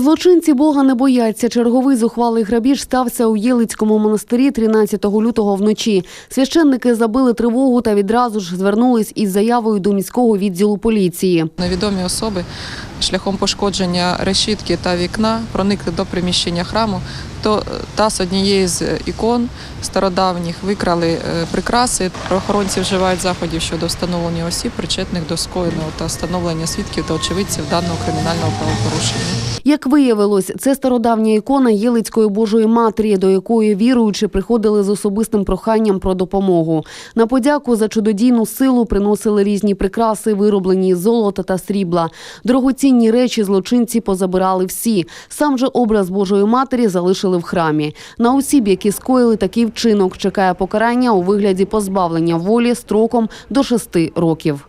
Злочинці Бога не бояться. Черговий зухвалий грабіж стався у Єлицькому монастирі 13 лютого вночі. Священники забили тривогу та відразу ж звернулись із заявою до міського відділу поліції. Невідомі особи шляхом пошкодження решітки та вікна проникли до приміщення храму, то е, та з однієї з ікон стародавніх викрали е, прикраси. Правоохоронці вживають заходів щодо встановлення осіб, причетних до скоєного та встановлення свідків та очевидців даного кримінального правопорушення. Як виявилось, це стародавня ікона Єлицької Божої Матері, до якої віруючі приходили з особистим проханням про допомогу. На подяку за чудодійну силу приносили різні прикраси, вироблені з золота та срібла. Дорогоцінні речі злочинці позабирали всі. Сам же образ Божої Матері залишили в храмі. На осіб, які скоїли такий вчинок, чекає покарання у вигляді позбавлення волі строком до шести років.